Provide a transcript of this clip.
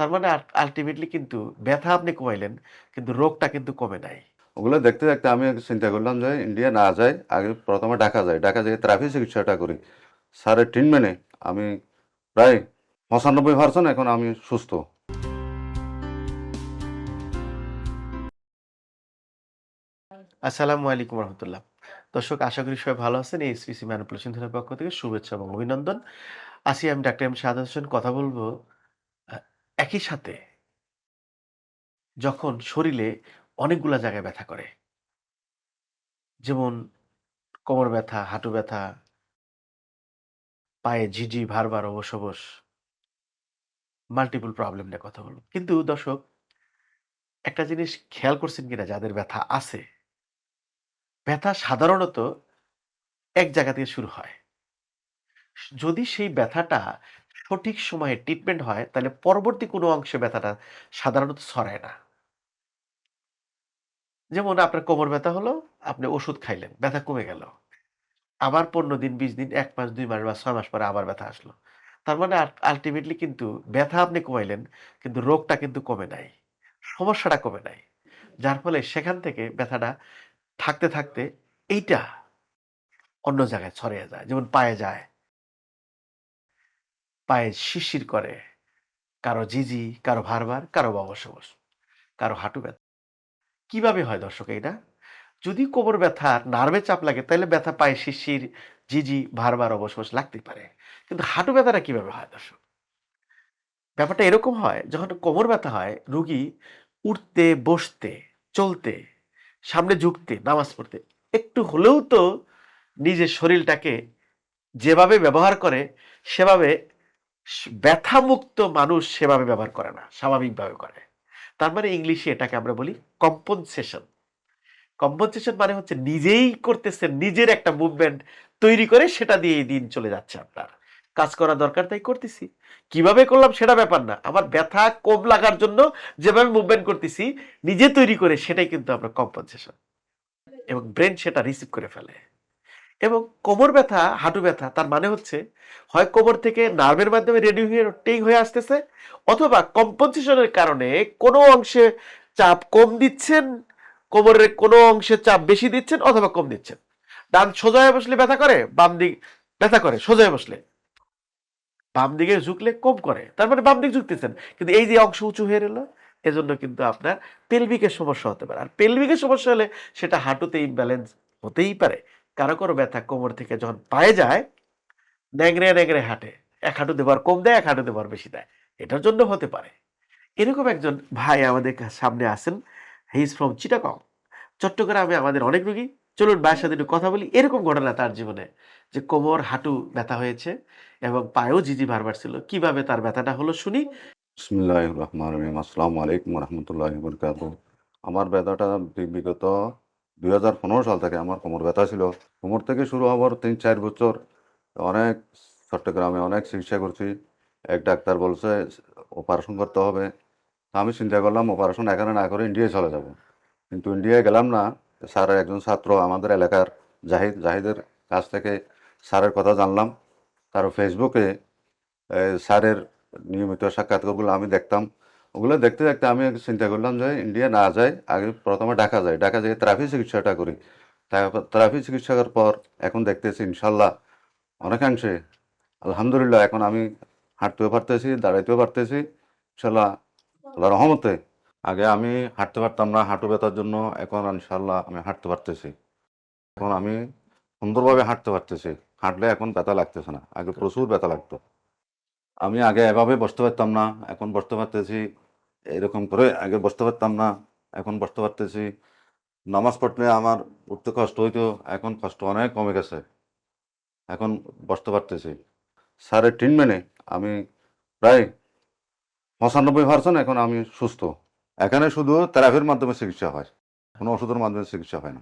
তার মানে আলটিমেটলি কিন্তু ব্যথা আপনি কমাইলেন কিন্তু রোগটা কিন্তু কমে নাই। ওগুলো দেখতে দেখতে আমি চিন্তা করলাম যে ইন্ডিয়া না যাই আগে প্রথমে ঢাকা যাই ঢাকা যেয়ে ট্রাফিক চিকিৎসাটা করি। স্যারের ট্রিটমেন্টে আমি প্রায় পঁচানব্বই পার্সেন্ট এখন আমি সুস্থ। আসসালামু আলাইকুম রহমতুল্লাহ। দর্শক আশা করি সবাই ভালো আছেন। এই এসপিসি ম্যানিপুলেশন পক্ষ থেকে শুভেচ্ছা এবং অভিনন্দন। আসি আমি ডাক্তার এম শাহাদ হোসেন কথা বলব একই সাথে যখন শরীরে অনেকগুলা জায়গায় ব্যথা করে, যেমন কোমর ব্যথা, হাঁটু ব্যথা, পায়ে ঝিঝি ভারবার অবশ অবশ মাল্টিপল প্রবলেম নিয়ে কথা বলব। কিন্তু দর্শক, একটা জিনিস খেয়াল করছেন কিনা, যাদের ব্যথা আছে, ব্যথা সাধারণত এক জায়গা থেকে শুরু হয়। যদি সেই ব্যথাটা সঠিক সময়ে ট্রিটমেন্ট হয়, তাহলে পরবর্তী কোনো অংশে ব্যথাটা সাধারণত ছড়ায় না। যেমন আপনার কোমর ব্যথা হলো, আপনি ওষুধ খাইলেন, ব্যথা কমে গেল। আবার পনেরো দিন, বিশ দিন, এক মাস, দুই মাস বা ছয় মাস পরে আবার ব্যথা আসলো। তার মানে আলটিমেটলি কিন্তু ব্যথা আপনি কমাইলেন, কিন্তু রোগটা কিন্তু কমে নাই, সমস্যাটা কমে নাই। যার ফলে সেখান থেকে ব্যথাটা থাকতে থাকতে এইটা অন্য জায়গায় ছড়িয়ে যায়, যেমন পায়ে যায় পায়ে শিরশির করে। কারও জিজি, কারও ভারবার, কারও অবশ কারও হাঁটু ব্যথা। কীভাবে হয় দর্শক এটা যদি কোমর ব্যথা, নার্ভে চাপ লাগে, তাহলে ব্যথা পায়ে শিরশির, জিজি, ভারবার অবশ লাগতেই পারে। কিন্তু হাঁটু ব্যথাটা কীভাবে হয় দর্শক? ব্যাপারটা এরকম হয়, যখন কোমর ব্যথা হয়, রুগী উঠতে, বসতে, চলতে, সামনে ঝুঁকতে, নামাজ পড়তে, একটু হলেও তো নিজের শরীরটাকে যেভাবে ব্যবহার করে, সেভাবে ব্যথামুক্ত মানুষ সেভাবে ব্যবহার করে না, স্বাভাবিকভাবে করে। তার মানে ইংলিশে এটাকে আমরা বলি কম্পনসেশন কম্পনসেশন মানে হচ্ছে নিজেই করতেছেন, নিজের একটা মুভমেন্ট তৈরি করে সেটা দিয়ে এই দিন চলে যাচ্ছে আপনার। কাজ করা দরকার, তাই করতেছি। কীভাবে করলাম সেটা ব্যাপার না। আমার ব্যথা কম লাগার জন্য যেভাবে মুভমেন্ট করতেছি, নিজে তৈরি করে সেটাই কিন্তু আমরা কম্পনসেশন এবং ব্রেন সেটা রিসিভ করে ফেলে। এবং কোমর ব্যথা, হাঁটু ব্যথা, তার মানে হচ্ছে হয় কোমর থেকে নার্ভের মাধ্যমে রেডি হয়ে টেই হয়ে আসতেছে অথবা কম্পনসেশনের কারণে কোনো অংশে চাপ কম দিচ্ছেন, কোমরের কোনো অংশে চাপ বেশি দিচ্ছেন অথবা কম দিচ্ছেন। ডান সোজা হয়ে বসলে ব্যথা করে, বাম দিক ব্যথা করে সোজা হয়ে বসলে। বাম দিকে ঝুঁকলে কম করে, তার মানে বাম দিক ঝুঁকতেছেন। কিন্তু এই যে অংশ উঁচু হয়ে এলো এজন্য কিন্তু আপনার পেলভিকের সমস্যা হতে পারে। আর পেলভিকের সমস্যা হলে সেটা হাঁটুতে ইমব্যালেন্স হতেই পারে। কারও কারও ব্যথা কোমর থেকে যখন পায়ে যায় ন্যাংরে ন্যাংরে হাঁটে। এক হাঁটু দেবার কম দেয়, এক হাঁটু দেবার বেশি দেয়। এটার জন্য হতে পারে। এরকম একজন ভাই আমাদের সামনে আসেন হি ইজ ফ্রম চিটাগং চট্টগ্রামে আমাদের অনেক রুগী। চলুন ভাইয়ের সাথে একটু কথা বলি। এরকম ঘটনা তার জীবনে যে কোমর, হাঁটু ব্যথা হয়েছে এবং পায়েও জিজি বারবার ছিল। কীভাবে তার ব্যথাটা হলো শুনি। আসসালামু আলাইকুম রহমতুল্লাহ আমার ব্যথাটা বিগত দুই হাজার পনেরো সাল থেকে আমার কোমর ব্যথা ছিল। কোমর থেকে শুরু হওয়ার তিন, চার বছর অনেক চট্টগ্রামে অনেক চিকিৎসা করছি। এক ডাক্তার বলছে, অপারেশন করতে হবে। আমি চিন্তা করলাম, অপারেশন এখানে না করে ইন্ডিয়ায় চলে যাব। কিন্তু ইন্ডিয়ায় গেলাম না। স্যারের একজন ছাত্র আমাদের এলাকার জাহিদ, জাহিদের কাছ থেকে স্যারের কথা জানলাম। তার ফেসবুকে স্যারের নিয়মিত সাক্ষাৎকারগুলো আমি দেখতাম। ওগুলো দেখতে দেখতে আমি চিন্তা করলাম যে ইন্ডিয়া না যাই আগে প্রথমে ঢাকা যাই ঢাকা যেয়ে ট্রাফিক চিকিৎসাটা করি। ট্রাফিক চিকিৎসার পর এখন দেখতেছি ইনশাল্লাহ অনেকাংশে আলহামদুলিল্লাহ এখন আমি হাঁটতেও পারতেছি, দাঁড়াইতেও পারতেছি, ইনশাল্লাহ আল্লাহ রহমতে। আগে আমি হাঁটতে পারতাম না, হাঁটু ব্যথার জন্য, এখন ইনশাল্লাহ আমি হাঁটতে পারতেছি। এখন আমি সুন্দরভাবে হাঁটতে পারতেছি। হাঁটলে এখন ব্যথা লাগতেছে না, আগে প্রচুর ব্যথা লাগতো। আমি আগে এভাবে বসতে পারতাম না, এখন বসতে পারতেছি এরকম করে। আগে বসতে পারতাম না, এখন বসতে পারতেছি। নামাজ পড়লে আমার উঠতে কষ্ট হইতো, এখন কষ্ট অনেক কমে গেছে, এখন বসতে পারতেছি। স্যারের ট্রিটমেন্টে আমি প্রায় পঁচানব্বই পার্সেন্ট এখন আমি সুস্থ। এখানে শুধু থেরাপির মাধ্যমে চিকিৎসা হয়, কোনো ওষুধের মাধ্যমে চিকিৎসা হয় না।